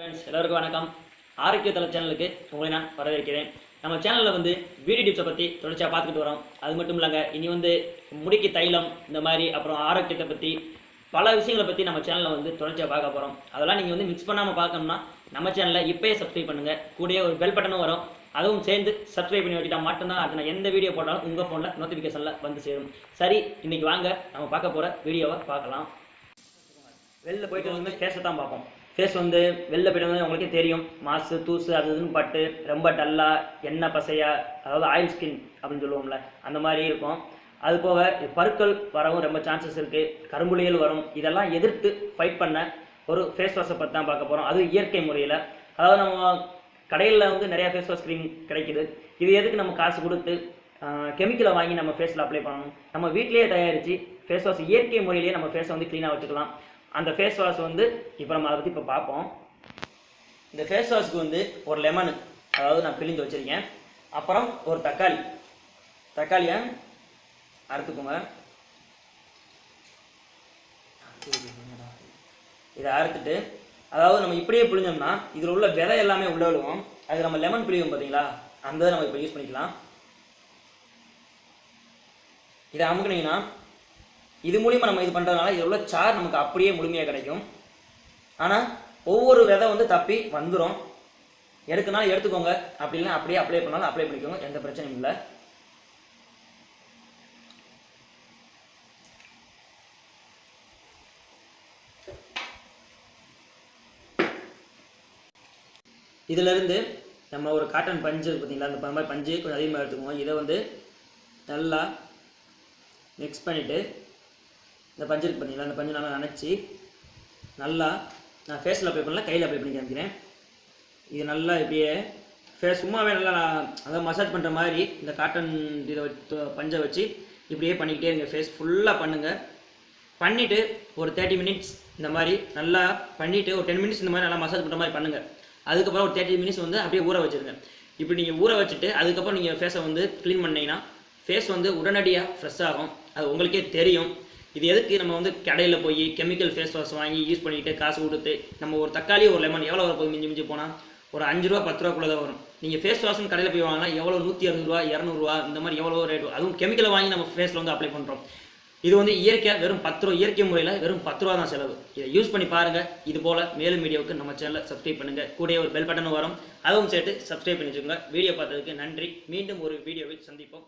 Friends எல்லோருக்கும் வணக்கம். ஆரோக்கிய தலை சேனலுக்கு உங்களை நான் வரவேற்கிறேன். நம்ம சேனலில் வந்து பியூட்டி டிப்ஸை பற்றி தொடர்ச்சியாக பார்த்துக்கிட்டு வரோம். அது மட்டும் இல்லைங்க இனி வந்து முடிக்கு தைலம் இந்த மாதிரி அப்புறம் ஆரோக்கியத்தை பற்றி பல விஷயங்களை பற்றி நம்ம சேனலில் வந்து தொடர்ச்சியாக பார்க்க போகிறோம் அதெல்லாம் நீங்கள் வந்து மிக்ஸ் பண்ணாமல் பார்க்கணும்னா நம்ம சேனலை இப்போயே சப்ஸ்கிரைப் பண்ணுங்கள் கூடயே ஒரு பெல் பட்டனும் வரும். அதுவும் சேர்ந்து சப்ஸ்கிரைப் பண்ணி வச்சுட்டா மட்டும்தான் அது நான் எந்த வீடியோ போட்டாலும் உங்கள் ஃபோனில் நோட்டிஃபிகேஷனில் வந்து சேரும். சரி இன்றைக்கி வாங்க நம்ம பார்க்க போகிற வீடியோவை பார்க்கலாம். வெளில போயிட்டு வந்து கேஸை தான் பார்ப்போம். ஃபேஸ் வந்து வெளில போய்ட்டு வந்து உங்களுக்கே தெரியும். மாசு தூசு அது இதுன்னு பட்டு ரொம்ப டல்லாக எண்ணெய் பசையா அதாவது ஆயில் ஸ்கின் அப்படின்னு சொல்லுவோம்ல அந்த மாதிரி இருக்கும். அது போக பருக்கள் வரவும் ரொம்ப சான்சஸ் இருக்குது கரும்புலிகள் வரும். இதெல்லாம் எதிர்த்து ஃபைட் பண்ண ஒரு ஃபேஸ் வாஷை பற்றி தான் பார்க்க போகிறோம் அது இயற்கை முறையில். அதாவது நம்ம கடையில் வந்து நிறையா ஃபேஸ் வாஷ் க்ரீம் கிடைக்குது. இது எதுக்கு நம்ம காசு கொடுத்து கெமிக்கலை வாங்கி நம்ம ஃபேஸில் அப்ளை பண்ணணும்? நம்ம வீட்டிலேயே தயாரித்து ஃபேஸ் வாஷ் இயற்கை முறையிலேயே நம்ம ஃபேஸை வந்து க்ளீனாக வச்சுக்கலாம். அந்த ஃபேஸ் வாஷ் வந்து இப்போ நம்ம அதை பற்றி இப்போ பார்ப்போம். இந்த ஃபேஸ் வாஷ்க்கு வந்து ஒரு லெமனு அதாவது நான் பிழிஞ்சு வச்சுருக்கேன். அப்புறம் ஒரு தக்காளி. தக்காளியை அறுத்துக்கோங்க. இதை அறுத்துட்டு அதாவது நம்ம இப்படியே பிழிஞ்சோம்னா இதில் உள்ள விதை எல்லாமே உள்ள விழுவோம். அது நம்ம லெமன் பிழிவோம் பார்த்தீங்களா அந்த இதை நம்ம இப்போ யூஸ் பண்ணிக்கலாம். இதை அமுக்குனீங்கன்னா இது மூலிமா நம்ம இது பண்ணுறதுனால இதில் உள்ள சார் நமக்கு அப்படியே முழுமையாக கிடைக்கும். ஆனால் ஒவ்வொரு விதை வந்து தப்பி வந்துடும் எடுக்கனாலும் எடுத்துக்கோங்க. அப்படி இல்லை அப்படியே அப்ளை பண்ணாலும் அப்ளை பண்ணிக்கோங்க. எந்த பிரச்சனையும் இல்லை. இதிலிருந்து நம்ம ஒரு காட்டன் பஞ்சு இருக்குது பார்த்தீங்களா அந்த மாதிரி பஞ்சு கொஞ்சம் அதிகமாக எடுத்துக்குவோம். இதை வந்து நல்லா மிக்ஸ் பண்ணிவிட்டு இந்த பஞ்சு இருக்கு பார்த்தீங்களா அந்த பஞ்சு நல்லா நினச்சி நல்லா நான் ஃபேஸில் அப்ளை பண்ணலாம் கையில் அப்ளை பண்ணி காமிக்கிறேன். இது நல்லா இப்படியே ஃபேஸ் சும்மாவே நல்லா நான் அதாவது மசாஜ் பண்ணுற மாதிரி இந்த காட்டன் இதை பஞ்சை வச்சு இப்படியே பண்ணிக்கிட்டே இருங்க. ஃபேஸ் ஃபுல்லாக பண்ணுங்கள் பண்ணிவிட்டு ஒரு தேர்ட்டி மினிட்ஸ் இந்த மாதிரி நல்லா பண்ணிவிட்டு ஒரு டென் மினிட்ஸ் இந்த மாதிரி நல்லா மசாஜ் பண்ணுற மாதிரி பண்ணுங்கள் அதுக்கப்புறம் ஒரு தேர்ட்டி மினிட்ஸ் வந்து அப்படியே ஊற வச்சுருங்க. இப்படி நீங்கள் ஊற வச்சுட்டு அதுக்கப்புறம் நீங்கள் ஃபேஸை வந்து க்ளீன் பண்ணிங்கன்னா ஃபேஸ் வந்து உடனடியாக ஃப்ரெஷ் ஆகும். அது உங்களுக்கே தெரியும். இது எதுக்கு நம்ம வந்து கடையில் போய் கெமிக்கல் ஃபேஸ் வாஷ் வாங்கி யூஸ் பண்ணிக்கிட்டு காசு கொடுத்து நம்ம ஒரு தக்காளி ஒரு லெமன் எவ்வளோ வரப்போகுது மிஞ்சி மிஞ்சி போனால் ஒரு அஞ்சு ரூபா பத்து ரூபாக்குள்ளே தான் வரும். நீங்கள் ஃபேஸ் வாஷ்னு கடையில் போய் வாங்கினா எவ்வளோ நூற்றி அறுநூறுவா இரநூறுவா இந்த மாதிரி எவ்வளோ ரேட் அதுவும் கெமிக்கலை வாங்கி நம்ம ஃபேஸில் வந்து அப்ளை பண்ணுறோம் இது வந்து இயற்கையாக வெறும் பத்து ரூபா இயற்கை முறையில் வெறும் பத்து ரூபா தான் செலவு. இதை யூஸ் பண்ணி பாருங்கள் இது போல் மேலும் வீடியோவுக்கு நம்ம சேனலை சப்ஸ்கிரைப் பண்ணுங்கள் கூடயே ஒரு பெல் பட்டனும் வரும். அதுவும் சேர்த்து சப்ஸ்கிரைப் பண்ணி வச்சுக்கோங்க. வீடியோ பார்த்ததுக்கு நன்றி. மீண்டும் ஒரு வீடியோவில் சந்திப்போம்.